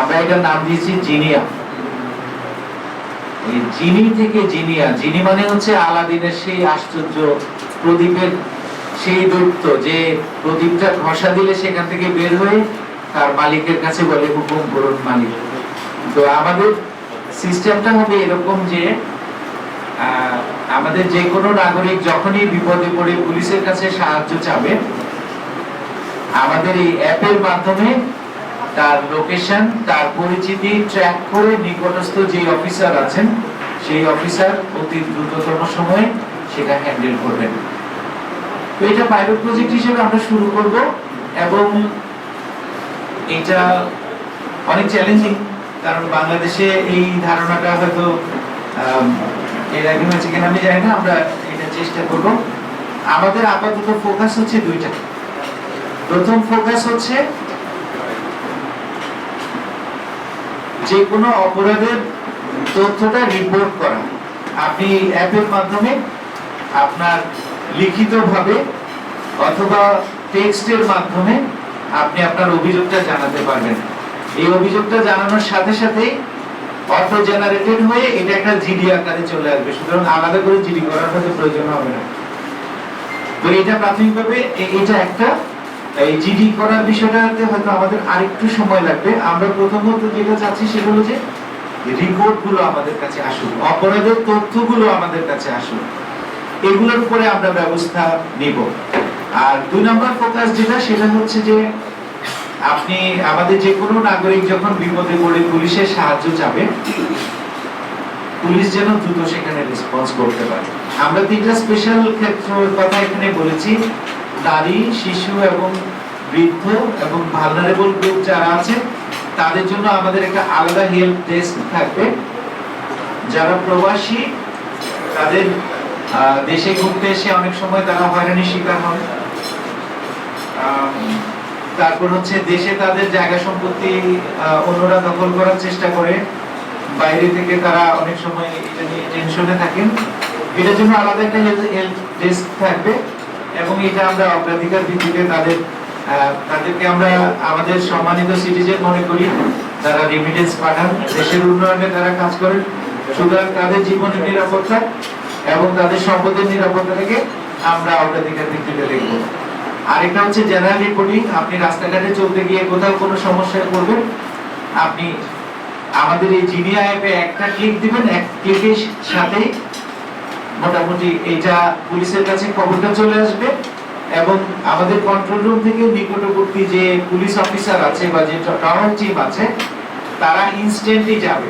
আমরা এটার নাম দিয়েছি জিনিয়া। এই জিনি থেকে জিনিয়া। জিনি মানে হচ্ছে আলাদিনের সেই আশ্চর্য প্রদীপের সেই দৈত্য, যে প্রদীপটা ঘষা দিলে সেখান থেকে বের হয়ে তার মালিকের কাছে বলে, হুকুম করুন মালিক। তো আমাদের সিস্টেমটা হবে এরকম যে আমাদের যে কোনো নাগরিক যখনই বিপদে পড়ে পুলিশের কাছে সাহায্য চাবে, আমাদের এই অ্যাপের মাধ্যমে তার লোকেশন তার পরিচিতি ট্র্যাক করে নিকটস্থ যে অফিসার আছেন, সেই অফিসার অতি দ্রুততম সময়ে সেটা হ্যান্ডেল করবেন। তো এটা পাইলট প্রজেক্ট হিসেবে আমরা শুরু করব এবং এটা অনেক চ্যালেঞ্জিং কারণ বাংলাদেশে এই ধারণাটা হয়তো এর আগে হয়েছে কিনা আমি জানি না, আমরা এটা চেষ্টা করব। আমাদের আপাতত ফোকাস হচ্ছে দুইটা। প্রথম ফোকাস হচ্ছে যে কোনো অপরাধের তথ্যটা রিপোর্ট করা। আপনি অ্যাপের মাধ্যমে আপনার লিখিতভাবে অথবা টেক্সটের মাধ্যমে আপনি আপনার অভিযোগটা জানাতে পারবেন। এই অভিযোগটা জানানোর সাথে সাথেই অটো জেনারেটেড হয়ে এটা একটা জিডি আকারে চলে আসবে। সুতরাং আলাদা করে জিডি করার হয়তো প্রয়োজন হবে না। তো এটা প্রাথমিকভাবে এটা একটা এই জিডি করার বিষয়টাতে হয়তো আমাদের আরেকটু সময় লাগবে। আমরা প্রথমত যেটা চাচ্ছি সেটা হলো যে রিপোর্টগুলো আমাদের কাছে আসুক, অপরাধের তথ্যগুলো আমাদের কাছে আসুক। এগুলোর উপরে আমরা ব্যবস্থা নিব। আর দুই নম্বর ফোকাস যেটা, সেটা হচ্ছে যে আপনি আমাদের যে কোনো নাগরিক যখন বিপদে পড়ে পুলিশের সাহায্য চাবে, পুলিশ যেন দ্রুত সেখানে রেসপন্স করতে পারে। আমরা তিনটা স্পেশাল ক্ষেত্রের কথা এখানে বলেছি। নারী, শিশু এবং বৃদ্ধ এবং ভালনারেবল গ্রুপ যারা আছে, তাদের জন্য আমাদের একটা আলাদা হেল্প ডেস্ক থাকবে। যারা প্রবাসী, তাদের দেশে ঘুরতে এসে অনেক সময় তারা হয়রানির শিকার হয় তারপর হচ্ছে দেশে তাদের জায়গা সম্পত্তি অন্যরা দখল করার চেষ্টা করে। বাইরে থেকে তারা অনেক সময় এটা নিয়ে টেনশনে থাকেন। এটার জন্য আলাদা একটা হেল্প ডেস্ক থাকবে। এবং এটা আমরা অগ্রাধিকার ভিত্তিতে তাদের তাদেরকে আমরা আমাদের সম্মানিত সিটিজেন মনে করি, তারা রেমিটেন্স পাঠান, দেশের উন্নয়নে তারা কাজ করেন, সুতরাং তাদের জীবনের নিরাপত্তা এবং তাদের সম্পদের নিরাপত্তাটাকে আমরা অগ্রাধিকার ভিত্তিতে দেখব। আরেকটা হচ্ছে জেনারেল রিপোর্টিং আপনি রাস্তাঘাটে চলতে গিয়ে কোথাও কোনো সমস্যায় পড়বেন, আপনি আমাদের এই জিনিয়া অ্যাপে একটা ক্লিক দিবেন, এক ক্লিকের সাথেই মোটামুটি এটা পুলিশের কাছে খবরটা চলে আসবে এবং আমাদের কন্ট্রোল রুম থেকে নিকটবর্তী যে পুলিশ অফিসার আছে বা যে টাউন টিম আছে, তারা ইনস্ট্যান্টলি যাবে।